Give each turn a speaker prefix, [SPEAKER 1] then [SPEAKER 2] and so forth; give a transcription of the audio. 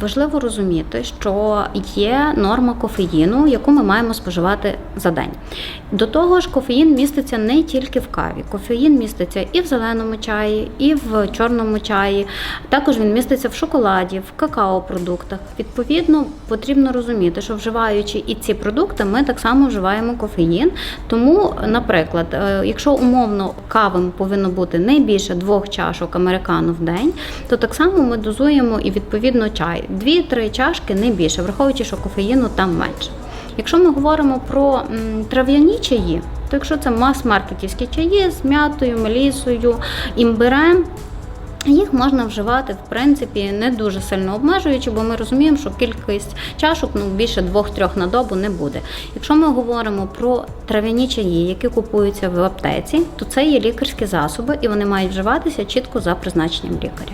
[SPEAKER 1] Важливо розуміти, що є норма кофеїну, яку ми маємо споживати за день. До того ж, кофеїн міститься не тільки в каві. Кофеїн міститься і в зеленому чаї, і в чорному чаї. Також він міститься в шоколаді, в какао-продуктах. Відповідно, потрібно розуміти, що вживаючи і ці продукти, ми так само вживаємо кофеїн. Тому, наприклад, е, якщо умовно кави повинно бути не більше двох чашок американу в день, то так само ми дозуємо і відповідно чай. Дві-три чашки не більше, враховуючи, що кофеїну там менше. Якщо ми говоримо про трав'яні чаї, то якщо це мас-маркетівські чаї з м'ятою, мелісою, імбирем, їх можна вживати в принципі не дуже сильно обмежуючи, бо ми розуміємо, що кількість чашок ну більше двох-трьох на добу не буде. Якщо ми говоримо про трав'яні чаї, які купуються в аптеці, то це є лікарські засоби, і вони мають вживатися чітко за призначенням лікаря.